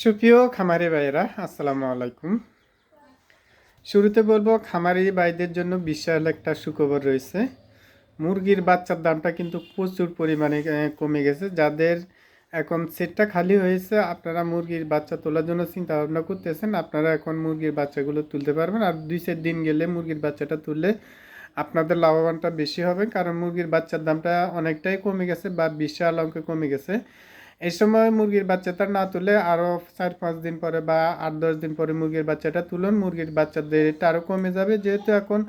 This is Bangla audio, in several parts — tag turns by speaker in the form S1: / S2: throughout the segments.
S1: সুপ্রিয় খামারি ভাইয়েরা, আসসালামু আলাইকুম। শুরুতে বলব, খামারি ভাইদের জন্য বিশাল একটা সুখবর রয়েছে। মুরগির বাচ্চার দামটা কিন্তু প্রচুর পরিমাণে কমে গেছে। যাদের এখন সেটটা খালি হয়েছে, আপনারা মুরগির বাচ্চা তোলার জন্য চিন্তা ভাবনা করতেছেন, আপনারা এখন মুরগির বাচ্চাগুলো তুলতে পারবেন। আর দুই চার দিন গেলে মুরগির বাচ্চাটা তুললে আপনাদের লাভবানটা বেশি হবে, কারণ মুরগির বাচ্চার দামটা অনেকটাই কমে গেছে বা বিশাল অঙ্কে কমে গেছে। এই সময় মুরগির বাচ্চাটা না তুলে আরও চার, পাঁচ দিন পরে বা আট, দশ দিন পরে মুরগির বাচ্চাটা তুলুন মুরগির বাচ্চাদের রেটটা আরও কমে যাবে। যেহেতু এখন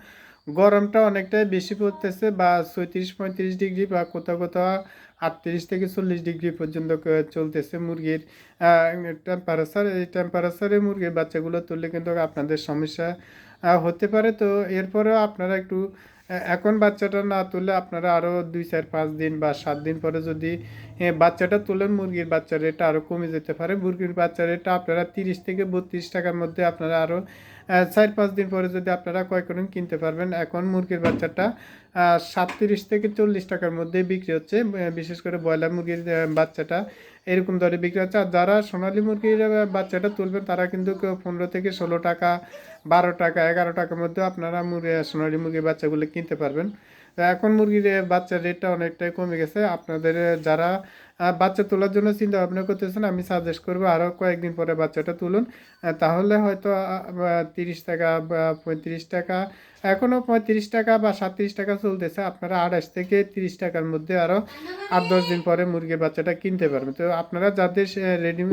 S1: গরমটা অনেকটাই বেশি পড়তেছে বা ছয়ত্রিশ, পঁয়ত্রিশ ডিগ্রি বা কোথাও কোথাও আটত্রিশ থেকে চল্লিশ ডিগ্রি পর্যন্ত চলতেছে মুরগির টেম্পারেচার এই টেম্পারেচারে মুরগির বাচ্চাগুলো তুললে কিন্তু আপনাদের সমস্যা হতে পারে। তো এরপরেও আপনারা একটু এখন বাচ্চাটা না তুলে আপনারা আরও দুই, চার, পাঁচ দিন বা সাত দিন পরে যদি বাচ্চাটা তুলেন, মুরগির বাচ্চার রেটটা আরও কমে যেতে পারে। মুরগির বাচ্চার রেটটা আপনারা তিরিশ থেকে বত্রিশ টাকার মধ্যে আপনারা আরও চার, পাঁচ দিন পরে যদি আপনারা ক্রয় করেন, কিনতে পারবেন। এখন মুরগির বাচ্চাটা সাতত্রিশ থেকে চল্লিশ টাকার মধ্যে বিক্রি হচ্ছে। বিশেষ করে ব্রয়লার মুরগির বাচ্চাটা এরকম দরে বিক্রি হচ্ছে। আর যারা সোনালি মুরগির বাচ্চাটা তুলবেন, তারা কিন্তু পনেরো থেকে ষোলো টাকা, বারো টাকা, এগারো টাকার মধ্যে আপনারা মুরগি, সোনালী মুরগির বাচ্চাগুলো কিনতে পারবেন। এখন মুরগির বাচ্চার রেটটা অনেকটাই কমে গেছে। আপনাদের যারা বাচ্চা তোলার জন্য চিন্তা ভাবনা করতেছেন, আমি সাজেস্ট করব আরও কয়েকদিন পরে বাচ্চাটা তুলুন। তাহলে হয়তো তিরিশ টাকা বা পঁয়ত্রিশ টাকা এখনও পঁয়ত্রিশ টাকা বা সাতত্রিশ টাকা চলতেছে। আপনারা আঠাশ থেকে তিরিশ টাকার মধ্যে আরও আট, দশ দিন পরে মুরগির বাচ্চাটা কিনতে পারবেন। তো আপনারা যাদের রেডি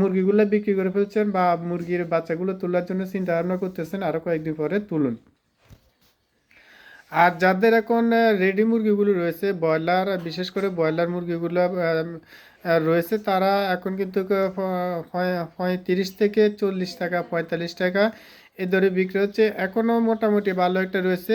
S1: মুরগিগুলো বিক্রি করে ফেলছেন বা মুরগির বাচ্চাগুলো তোলার জন্য চিন্তা ভাবনা করতেছেন আরও কয়েকদিন পরে তুলুন। আর যাদের এখন রেডি মুরগিগুলো রয়েছে, ব্রয়লার, বিশেষ করে ব্রয়লার মুরগিগুলো রয়েছে, তারা এখন কিন্তু পঁয়ত্রিশ থেকে চল্লিশ টাকা, পঁয়তাল্লিশ টাকা এ দরে বিক্রি হচ্ছে। এখনও মোটামুটি ভালো একটা রয়েছে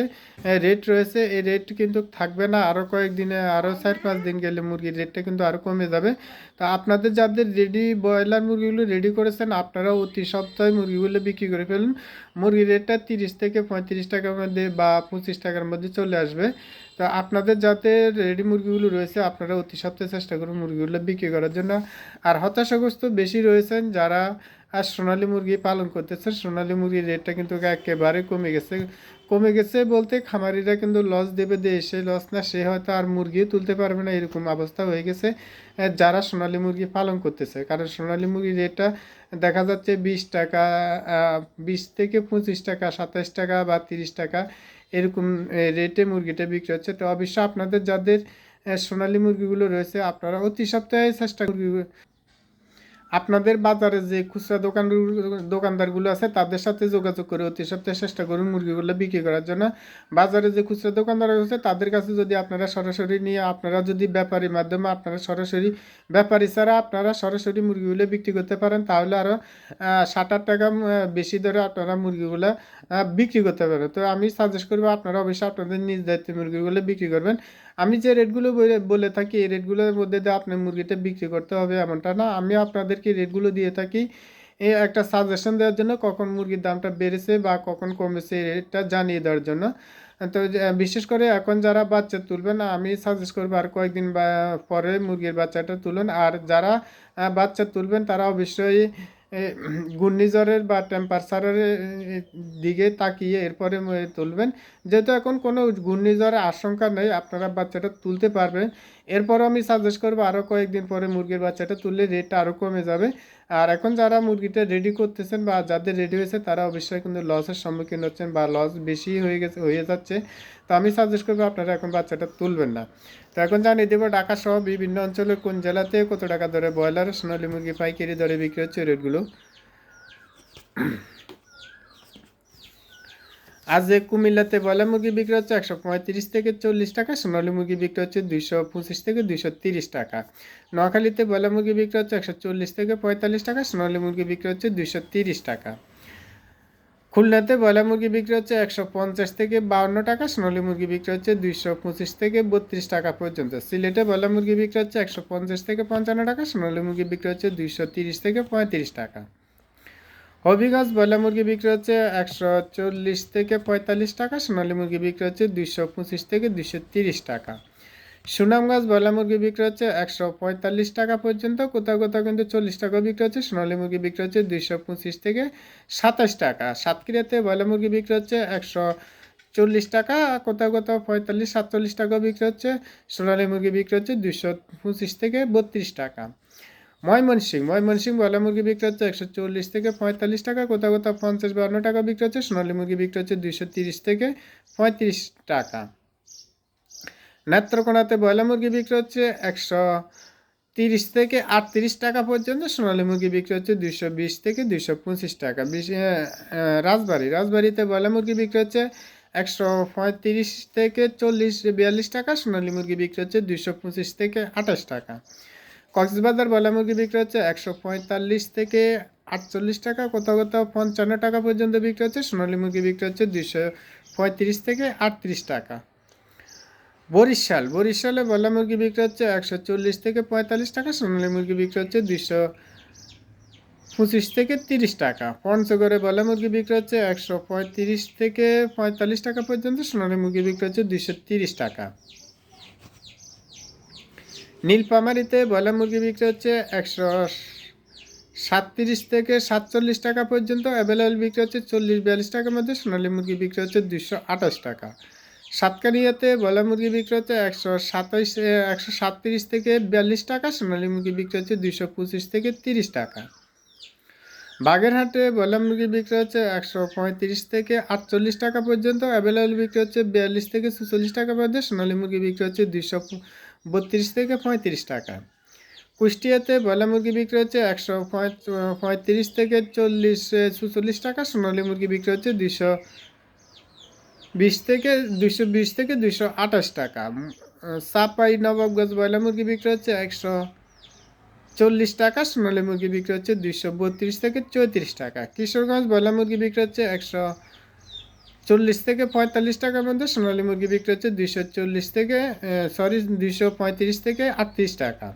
S1: রেট রয়েছে। এই রেট কিন্তু থাকবে না আরও কয়েকদিনে আরও চার পাঁচ দিন গেলে মুরগির রেটটা কিন্তু আরও কমে যাবে। তা আপনাদের যাদের রেডি ব্রয়লার মুরগিগুলো রেডি করেছেন আপনারা অতি সপ্তাহে মুরগিগুলো বিক্রি করে ফেলুন। মুরগির রেটটা তিরিশ থেকে পঁয়ত্রিশ টাকার মধ্যে বা পঁচিশ টাকার মধ্যে চলে আসবে। তো আপনাদের যাতে রেডি মুরগিগুলো রয়েছে, আপনারা অতি সপ্তাহে চেষ্টা করুন মুরগিগুলো বিক্রি করার জন্য। আর হতাশাগ্রস্ত বেশি রয়েছেন যারা আর সোনালি মুরগি পালন করতেছে সোনালি মুরগির রেটটা কিন্তু একেবারে কমে গেছে। কমে গেছে বলতে খামারিরা কিন্তু লস দেবে দিয়ে। সে লস না, সে হয়তো আর মুরগি তুলতে পারবে না, এরকম অবস্থা হয়ে গেছে। যারা সোনালী মুরগি পালন করতেছে, কারণ সোনালী মুরগির রেটটা দেখা যাচ্ছে বিশ টাকা বিশ থেকে পঁচিশ টাকা, সাতাশ টাকা বা তিরিশ টাকা, এরকম রেটে মুরগিটা বিক্রি হচ্ছে। তো অবশ্য আপনাদের যাদের সোনালী মুরগিগুলো রয়েছে, আপনারা অতি সপ্তাহে চেষ্টা আপনাদের বাজারে যে খুচরা দোকান দোকানদারগুলো আছে, তাদের সাথে যোগাযোগ করে অতি সপ্তাহে চেষ্টা করুন মুরগিগুলো বিক্রি করার জন্য। বাজারে যে খুচরা দোকানদার আছে তাদের কাছে যদি আপনারা সরাসরি নিয়ে, আপনারা যদি ব্যাপারীর মাধ্যমে আপনারা সরাসরি, ব্যাপারী ছাড়া আপনারা সরাসরি মুরগিগুলো বিক্রি করতে পারেন, তাহলে আরও ষাট আট টাকা বেশি দরে আপনারা মুরগিগুলো বিক্রি করতে পারেন তো আমি সাজেস্ট করব, আপনারা অবশ্যই আপনাদের নিজ দায়িত্বে মুরগিগুলো বিক্রি করবেন। আমি যে রেটগুলো বলে থাকি এই রেটগুলোর মধ্যে দিয়ে আপনি মুরগিটা বিক্রি করতে হবে এমনটা না। আমি আপনাদেরকে রেটগুলো দিয়ে থাকি। এই একটা সাজেশন দেওয়ার জন্য কখন মুরগির দামটা বেড়েছে বা কখন কমেছে রেটটা জানিয়ে দেওয়ার জন্য। তো বিশেষ করে এখন যারা বাচ্চা তুলবেন আমি সাজেস্ট করব আর কয়েকদিন পরে মুরগির বাচ্চাটা তুলুন। আর যারা বাচ্চা তুলবেন তারা অবশ্যই এ, ঘূর্ণিঝড়ের বা টেম্পারেচারের দিকে তাকিয়ে এরপরে তুলবেন। যেহেতু এখন কোনো ঘূর্ণিঝড়ের আশঙ্কা নেই, আপনারা বাচ্চাটা তুলতে পারবেন। এরপরও আমি সাজেস্ট করব আরও কয়েকদিন পরে মুরগির বাচ্চাটা তুললে রেটটা আরও কমে যাবে। আর এখন যারা মুরগিটা রেডি করতেছেন বা যাদের রেডি হয়েছে, তারা অবশ্যই কিন্তু লসের সম্মুখীন হচ্ছেন বা লস বেশি হয়ে গেছে, হয়ে যাচ্ছে। তো আমি সাজেস্ট করব আপনারা এখন বাচ্চাটা তুলবেন না। তো এখন জানিয়ে দেবো ঢাকা সহ বিভিন্ন অঞ্চলের কোন জেলাতে কত টাকা দরে ব্রয়লার সোনালী মুরগি পাইকারি দরে বিক্রি হচ্ছে রেটগুলো। আজ কুমিল্লাতে ব্রয়লার মুরগি বিক্রি হচ্ছে একশো পঁয়ত্রিশ থেকে চল্লিশ টাকা, সোনালী মুরগি বিক্রি হচ্ছে দুইশো পঁচিশ থেকে দুইশো তিরিশ টাকা। নোয়াখালীতে ব্রয়লার মুরগি বিক্রি হচ্ছে একশো চল্লিশ থেকে পঁয়তাল্লিশ টাকা, সোনালী মুরগি বিক্রি হচ্ছে দুইশো তিরিশ টাকা। খুলনাতে ব্রয়লার মুরগি বিক্রি হচ্ছে একশো পঞ্চাশ থেকে বাউন্ন টাকা, সোনালী মুরগি বিক্রি হচ্ছে দুইশো পঁচিশ থেকে বত্রিশ টাকা পর্যন্ত। সিলেটে ব্রয়লার মুরগি বিক্রি হচ্ছে একশো পঞ্চাশ থেকে পঞ্চান্ন টাকা, সোনালী মুরগি বিক্রি হচ্ছে দুইশো তিরিশ থেকে পঁয়ত্রিশ টাকা। হবিগঞ্জ ব্রয়লার মুরগি বিক্রি হচ্ছে একশো চল্লিশ থেকে পঁয়তাল্লিশ টাকা, সোনালী মুরগি বিক্রি হচ্ছে দুইশো পঁচিশ থেকে দুইশো তিরিশ টাকা। সুনামগঞ্জ ব্রয়লার মুরগি বিক্রি হচ্ছে একশো পঁয়তাল্লিশ টাকা পর্যন্ত, কোথাও কোথাও কিন্তু চল্লিশ টাকা বিক্রি হচ্ছে, সোনালী মুরগি বিক্রি হচ্ছে দুইশো পঁচিশ থেকে সাতাশ টাকা। সাতক্ষীরাতে ব্রয়লার মুরগি বিক্রি হচ্ছে একশো চল্লিশ টাকা, কোথাও কোথাও পঁয়তাল্লিশ সাতচল্লিশ টাকা বিক্রি হচ্ছে, সোনালী মুরগি বিক্রি হচ্ছে দুইশো পঁচিশ থেকে বত্রিশ টাকা। ময়মনসিং ময়মনসিং ব্রয়লার মুরগি বিক্রি হচ্ছে একশো চল্লিশ থেকে পঁয়তাল্লিশ টাকা কোথাও কোথাও পঞ্চাশ বান্ন টাকা বিক্রি হচ্ছে, সোনালী মুরগি বিক্রি হচ্ছে দুইশো তিরিশ থেকে পঁয়ত্রিশ টাকা। নেত্রকোনাতে ব্রয়লার মুরগি বিক্রি হচ্ছে একশো তিরিশ থেকে আটত্রিশ টাকা পর্যন্ত, সোনালী মুরগি বিক্রি হচ্ছে দুইশো বিশ থেকে দুইশো পঁচিশ টাকা। বিশ রাজবাড়ি। রাজবাড়িতে ব্রয়লার মুরগি বিক্রি হচ্ছে একশো পঁয়ত্রিশ থেকে চল্লিশ, বিয়াল্লিশ টাকা, সোনালী মুরগি বিক্রি হচ্ছে দুইশো পঁচিশ থেকে আঠাশ টাকা। কক্সবাজার ব্রয়লার মুরগি বিক্রি হচ্ছে একশো পঁয়তাল্লিশ থেকে আটচল্লিশ টাকা, কোথাও কোথাও পঞ্চান্ন টাকা পর্যন্ত বিক্রি হচ্ছে, সোনালী মুরগি বিক্রি হচ্ছে দুইশো পঁয়ত্রিশ থেকে আটত্রিশ টাকা। বরিশাল, বরিশালে ব্রয়লার মুরগি বিক্রি হচ্ছে একশো চল্লিশ থেকে পঁয়তাল্লিশ টাকা, সোনালী মুরগি বিক্রি হচ্ছে দুইশো পঁচিশ থেকে তিরিশ টাকা। পঞ্চগড়ে ব্রয়লার মুরগি বিক্রি হচ্ছে একশো পঁয়ত্রিশ থেকে পঁয়তাল্লিশ টাকা পর্যন্ত, সোনালী মুরগি বিক্রি হচ্ছে দুইশো তিরিশ টাকা। নীলপামারিতে ব্রয়লার মুরগি বিক্রি হচ্ছে একশো সাতত্রিশ থেকে সাতচল্লিশ টাকা পর্যন্ত। অ্যাভেলেবল বিক্রি হচ্ছে চল্লিশ বিয়াল্লিশ টাকার মধ্যে। সোনালী মুরগি বিক্রি হচ্ছে দুশো আঠাশ টাকা। সাতকানিয়াতে ব্রয়লার মুরগি বিক্রি হচ্ছে একশো সাতাইশ একশো সাতত্রিশ থেকে বিয়াল্লিশ টাকা। সোনালী মুরগি বিক্রি হচ্ছে দুশো পঁচিশ থেকে তিরিশ টাকা। বাগেরহাটে ব্রয়লার মুরগি বিক্রি হচ্ছে একশো পঁয়ত্রিশ থেকে আটচল্লিশ টাকা পর্যন্ত। অ্যাভেলেবল বিক্রি হচ্ছে বিয়াল্লিশ থেকে চুচল্লিশ টাকার মধ্যে সোনালী মুরগি বিক্রি হচ্ছে দুশো বত্রিশ থেকে পঁয়ত্রিশ টাকা। কুষ্টিয়াতে ব্রয়লার মুরগি বিক্রি হচ্ছে একশো পঁয়ত্রিশ থেকে চল্লিশ, চুচল্লিশ টাকা, সোনালী মুরগি বিক্রি হচ্ছে দুশো বিশ থেকে দুশো বিশ থেকে দুশো আঠাশ টাকা। চাপাই, নবাবগঞ্জ ব্রয়লার মুরগি বিক্রি হচ্ছে একশো চল্লিশ টাকা, সোনালী মুরগি বিক্রি হচ্ছে দুইশো বত্রিশ থেকে চৌত্রিশ টাকা। কিশোরগঞ্জ ব্রয়লার মুরগি বিক্রি হচ্ছে একশো চল্লিশ থেকে পঁয়তাল্লিশ টাকার মধ্যে সোনালী মুরগি বিক্রি হচ্ছে দুইশো চল্লিশ থেকে সরি দুইশো পঁয়ত্রিশ থেকে আটত্রিশ টাকা।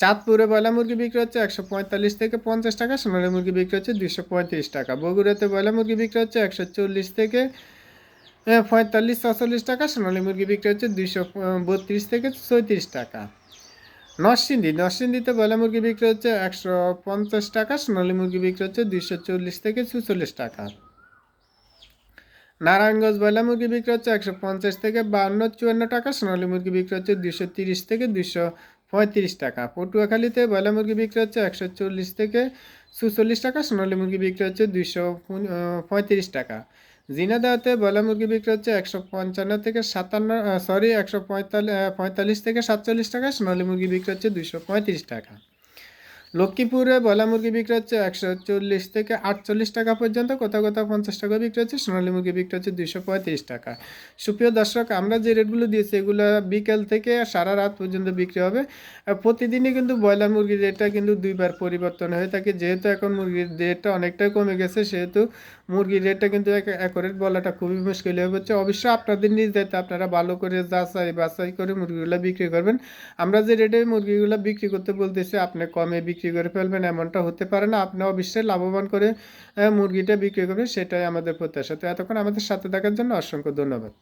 S1: চাঁদপুরে ব্রয়লার মুরগি বিক্রি হচ্ছে একশো পঁয়তাল্লিশ থেকে পঞ্চাশ টাকা, সোনালী মুরগি বিক্রি হচ্ছে দুইশো পঁয়ত্রিশ টাকা। বগুড়াতে ব্রয়লার মুরগি বিক্রি হচ্ছে একশো চল্লিশ থেকে পঁয়তাল্লিশ, ছচল্লিশ টাকা, সোনালী মুরগি বিক্রি হচ্ছে দুইশো বত্রিশ থেকে চৌত্রিশ টাকা। নরসিংদী, নরসিংদীতে ব্রয়লার মুরগি বিক্রি হচ্ছে একশো পঞ্চাশ টাকা, সোনালী মুরগি বিক্রি হচ্ছে দুইশো চল্লিশ থেকে চুচল্লিশ টাকা। নারায়ণগঞ্জ ব্রয়লার মুরগি বিক্রি হচ্ছে একশো পঞ্চাশ থেকে বান্ন, চুয়ান্ন টাকা, সোনালী মুরগি বিক্রি হচ্ছে দুশো তিরিশ থেকে দুশো পঁয়ত্রিশ টাকা। পটুয়াখালীতে ব্রয়লার মুরগি বিক্রি হচ্ছে একশো চল্লিশ থেকে চুচল্লিশ টাকা, সোনালী মুরগি বিক্রি হচ্ছে দুশো পঁয়ত্রিশ টাকা। জিনাদাতে ব্রয়লার মুরগি বিক্রি হচ্ছে একশো পঞ্চান্ন থেকে সাতান্ন সরি একশো পঁয়তাল্লিশ থেকে সাতচল্লিশ টাকা, সোনালী মুরগি বিক্রি হচ্ছে দুশো পঁয়ত্রিশ টাকা। লক্ষ্মীপুরে ব্রয়লার মুরগি বিক্রি হচ্ছে একশো চল্লিশ থেকে আটচল্লিশ টাকা পর্যন্ত, কোথাও কোথাও পঞ্চাশ টাকা বিক্রি হচ্ছে, সোনালী মুরগি বিক্রি হচ্ছে দুশো পঁয়ত্রিশ টাকা। সুপ্রিয় দর্শক, আমরা যে রেটগুলো দিয়েছি, এগুলো বিকেল থেকে সারা রাত পর্যন্ত বিক্রি হবে। প্রতিদিনই কিন্তু ব্রয়লার মুরগির রেটটা কিন্তু দুইবার পরিবর্তন হয়ে থাকে। যেহেতু এখন মুরগির রেটটা অনেকটাই কমে গেছে, সেহেতু মুরগির রেটটা কিন্তু অ্যাকোরেট বলাটা খুবই মুশকিল হয়ে পড়ছে। অবশ্যই আপনাদের নিজ আপনারা ভালো করে যাচাই বাছাই করে মুরগিগুলো বিক্রি করবেন। আমরা যে রেটে মুরগিগুলো বিক্রি করতে বলতেছি, আপনি কমে বিক্রি করে ফেলবেন, এমনটা হতে পারে না। আপনি অবশ্যই লাভবান করে মুরগিটা বিক্রি করবেন, সেটাই আমাদের প্রত্যাশা। তো এতক্ষণ আমাদের সাথে থাকার জন্য অসংখ্য ধন্যবাদ।